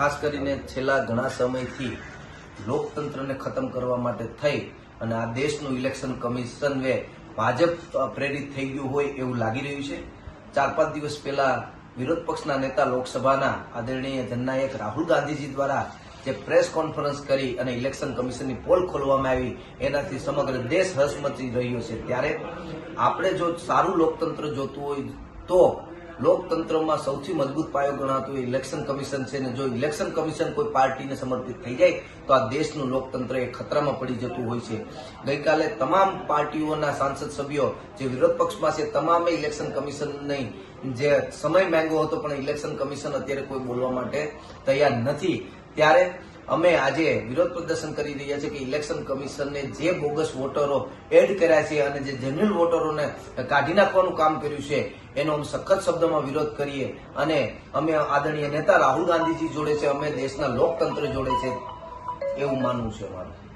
ખાસ કરીને છેલ્લા ઘણા સમયથી લોકતંત્રને ખતમ કરવા માટે થઈ અને આ દેશનું ઇલેક્શન કમિશન વે ભાજપ પ્રેરિત થઈ ગયું હોય એવું લાગી રહ્યું છે. ચાર પાંચ દિવસ પહેલા વિરોધ પક્ષના નેતા લોકસભાના આદરણીય જનનાયક રાહુલ ગાંધીજી દ્વારા જે પ્રેસ કોન્ફરન્સ કરી અને ઇલેક્શન કમિશનની પોલ ખોલવામાં આવી, એનાથી સમગ્ર દેશ હસમચી રહ્યો છે. ત્યારે આપણે જો સારું લોકતંત્ર જોતું હોય તો લોકતંત્રમાં સૌથી મજબૂત પાયો ગણાતું ઇલેક્શન કમિશન છે ને જો ઇલેક્શન કમિશન કોઈ પાર્ટીને સમર્પિત થઈ જાય, તો આ દેશનું લોકતંત્ર એ ખતરામાં પડી જતું હોય છે. ગઈકાલે તમામ પાર્ટીઓના સાંસદ સભ્યો જે વિરોધ પક્ષમાં છે, તમામે ઇલેક્શન કમિશન નહીં, જે સમય માંગ્યો હતો પણ ઇલેક્શન કમિશન અત્યારે કોઈ બોલવા માટે તૈયાર નથી. ત્યારે અમે આજે વિરોધ પ્રદર્શન કરી રહ્યા છે કે ઇલેક્શન કમિશનને જે બોગસ વોટરો એડ કર્યા છે અને જે જનરલ વોટરોને કાઢી નાખવાનું કામ કર્યું છે, એનો અમે સખત શબ્દમાં વિરોધ કરીએ અને અમે આદરણીય નેતા રાહુલ ગાંધીજી જોડે છે, અમે દેશના લોકતંત્ર જોડે છે, એવું માનવું છે અમારું.